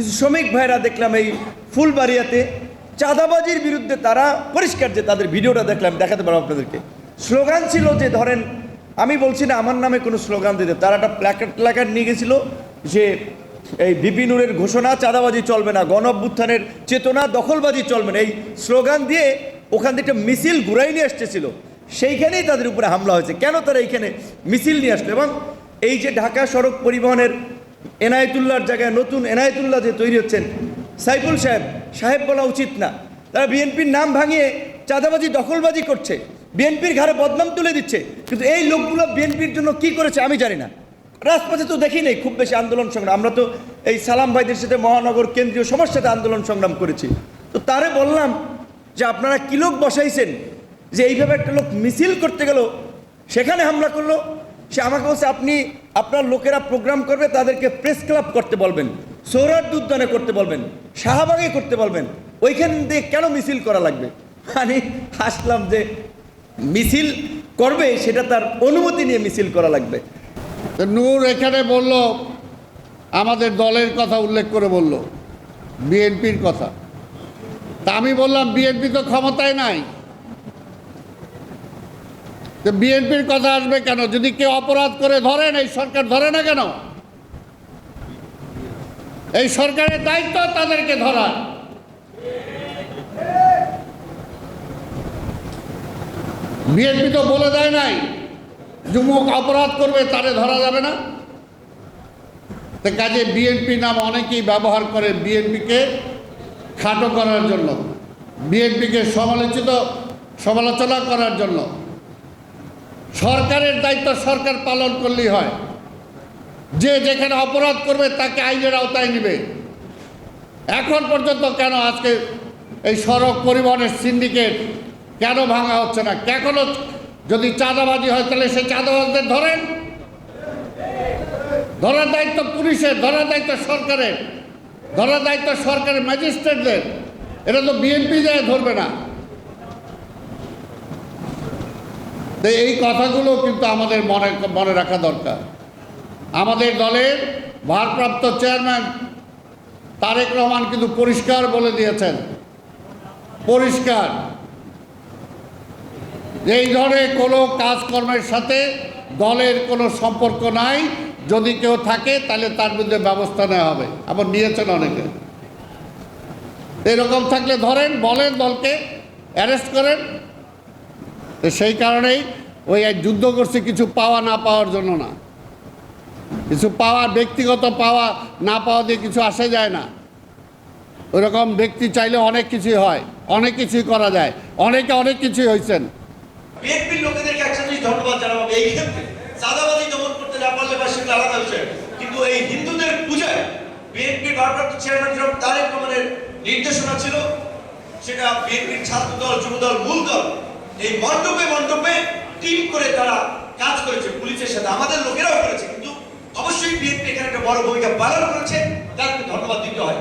কিছু শ্রমিক ভাইরা দেখলাম এই ফুলবাড়িয়াতে চাঁদাবাজির বিরুদ্ধে তারা পরিষ্কার যে তাদের ভিডিওটা দেখলাম, দেখাতে পারব আপনাদেরকে। স্লোগান ছিল যে, ধরেন, আমি বলছি না, আমার নামে কোনো স্লোগান দিতে। তারা একটা প্ল্যাকার্ড প্ল্যাকার্ড নিয়ে গেছিল যে, এই বিপিনুরের ঘোষণা, চাঁদাবাজি চলবে না, গণ অভ্যুত্থানের চেতনা, দখলবাজি চলবে না। এই স্লোগান দিয়ে ওখান থেকে মিছিল ঘুরাই নিয়ে আসতেছিল সেইখানেই তাদের উপরে হামলা হয়েছে। কেন তারা এইখানে মিছিল নিয়ে আসলো? এবং এই যে ঢাকা সড়ক পরিবহনের এনায়েতুল্লাহর জায়গায় নতুন এনায়েতুল্লাহ যে তৈরি হচ্ছেন, সাইফুল সাহেব সাহেব বলা উচিত না। তারা বিএনপির নাম ভাঙিয়ে চাঁদাবাজি, দখলবাজি করছে। বিএনপির ঘাড়ে বদনাম তুলে দিচ্ছে। কিন্তু এই লোকগুলো বিএনপির জন্য কি করেছে আমি জানি না। রাজপথে তো দেখি নেই খুব বেশি আন্দোলন সংগ্রাম। আমরা তো এই সালাম ভাইদের সাথে মহানগর কেন্দ্রীয় সবার সাথে আন্দোলন সংগ্রাম করেছি। তো তারে বললাম যে আপনারা কি লোক বসাইছেন? যে এইভাবে একটা লোক মিছিল করতে গেল, সেখানে হামলা করল সে আমাকে বলছে, আপনি, আপনার লোকেরা প্রোগ্রাম করবে, তাদেরকে প্রেস ক্লাব করতে বলবেন, সৌরাট উদ্যানে করতে বলবেন, শাহবাগে করতে বলবেন, ওইখান দিয়ে কেন মিছিল করা লাগবে? আমি হাসলাম যে মিছিল করবে, সেটা তার অনুমতি নিয়ে মিছিল করা লাগবে। নূর এখানে বলল, আমাদের দলের কথা উল্লেখ করে বলল, বিএনপির কথা। তা আমি বললাম, বিএনপি তো ক্ষমতায় নাই। তো বিএনপির কথা আসবে কেন? যদি কেউ অপরাধ করে ধরেন, এই সরকার ধরে না কেন? এই সরকারের দায়িত্ব তাদেরকে ধরা বিএনপি তো বলে দেয় নাই, যুবক অপরাধ করবে, তারে ধরা যাবে না। তো কাজে বিএনপি নাম অনেকেই ব্যবহার করে বিএনপিকে খাটো করার জন্য, বিএনপিকে সমালোচিত, সমালোচনা করার জন্য। সরকারের দায়িত্ব সরকার পালন করলেই হয়। যে যেখানে অপরাধ করবে তাকে আইনের আওতায় নেবে। এখন পর্যন্ত কেন আজকে এই সড়ক পরিবহনের সিন্ডিকেট কেন ভাঙা হচ্ছে না? কেন যদি চাঁদাবাজি হয় তাহলে সেই চাঁদাবাজদের ধরেন। ধরার দায়িত্ব পুলিশের, ধরার দায়িত্ব সরকারের, ধরার দায়িত্ব সরকারের ম্যাজিস্ট্রেটদের। এটা তো বিএনপি যায় ধরবে না। তো এই কথাগুলো কিন্তু আমাদের মনে মনে রাখা দরকার। আমাদের দলের ভারপ্রাপ্ত চেয়ারম্যান তারেক রহমান কিন্তু পরিষ্কার বলে দিয়েছেন। পরিষ্কার। এই ধরনের কোনো কাজকর্মের সাথে দলের কোনো সম্পর্ক নাই। যদি কেউ থাকে, তাহলে তার বিরুদ্ধে ব্যবস্থা নেওয়া হবে। আবার নিয়েছেন অনেকে। এরকম থাকলে ধরেন, বলেন দলকে, অ্যারেস্ট করেন। তো সেই কারণেই ওই যুদ্ধ করছে, কিছু পাওয়া না পাওয়ার জন্য না। কিছু পাওয়া, ব্যক্তিগত পাওয়া না পাওয়া দিয়ে কিছু আসে যায় না। ওইরকম ব্যক্তি চাইলে অনেক কিছুই হয়, অনেক কিছুই করা যায়, অনেকে অনেক কিছুই হয়েছেন নির্দেশনা ছিল, সেটা বিএনপির ছাত্র দল যুব দল মূল দল এই মণ্ডপে মণ্ডপে টিম করে তারা কাজ করেছে, পুলিশের সাথে। আমাদের লোকেরাও করেছে, কিন্তু অবশ্যই বিএনপি এখানে একটা বড় ভূমিকা পালন করেছে তাদেরকে ধন্যবাদ দিতে হয়।